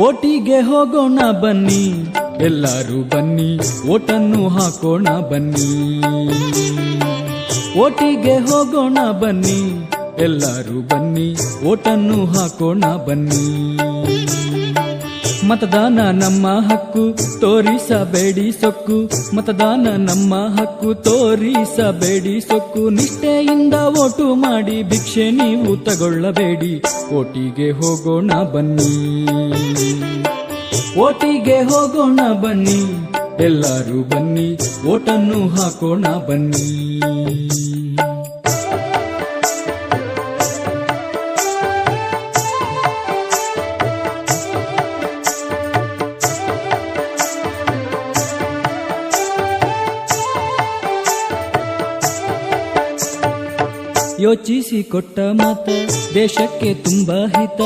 ಓಟಿಗೆ ಹೋಗೋಣ ಬನ್ನಿ. ಎಲ್ಲರೂ ಬನ್ನಿ, ಓಟನ್ನು ಹಾಕೋಣ ಬನ್ನಿ. ಓಟಿಗೆ ಹೋಗೋಣ ಬನ್ನಿ, ಎಲ್ಲರೂ ಬನ್ನಿ, ಓಟನ್ನು ಹಾಕೋಣ ಬನ್ನಿ. ಮತದಾನ ನಮ್ಮ ಹಕ್ಕು ತೋರಿಸಬೇಡಿ ಸೊಕ್ಕು. ಮತದಾನ ನಮ್ಮ ಹಕ್ಕು ತೋರಿಸಬೇಡಿ ಸೊಕ್ಕು. ನಿಷ್ಠೆಯಿಂದ ಓಟು ಮಾಡಿ ಭಿಕ್ಷೆ ನೀವು ತಗೊಳ್ಳಬೇಡಿ. ಓಟಿಗೆ ಹೋಗೋಣ ಬನ್ನಿ. ಓಟಿಗೆ ಹೋಗೋಣ ಬನ್ನಿ. ಎಲ್ಲರೂ ಬನ್ನಿ, ಓಟನ್ನು ಹಾಕೋಣ ಬನ್ನಿ. ಯೋಚಿಸಿ ಕೊಟ್ಟ ಮತ ದೇಶಕ್ಕೆ ತುಂಬ ಹಿತ.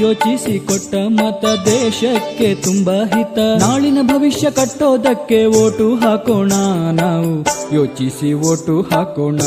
ಯೋಚಿಸಿ ಕೊಟ್ಟ ಮತ ದೇಶಕ್ಕೆ ತುಂಬ ಹಿತ. ನಾಳಿನ ಭವಿಷ್ಯ ಕಟ್ಟೋದಕ್ಕೆ ಓಟು ಹಾಕೋಣ ನಾವು. ಯೋಚಿಸಿ ಓಟು ಹಾಕೋಣ.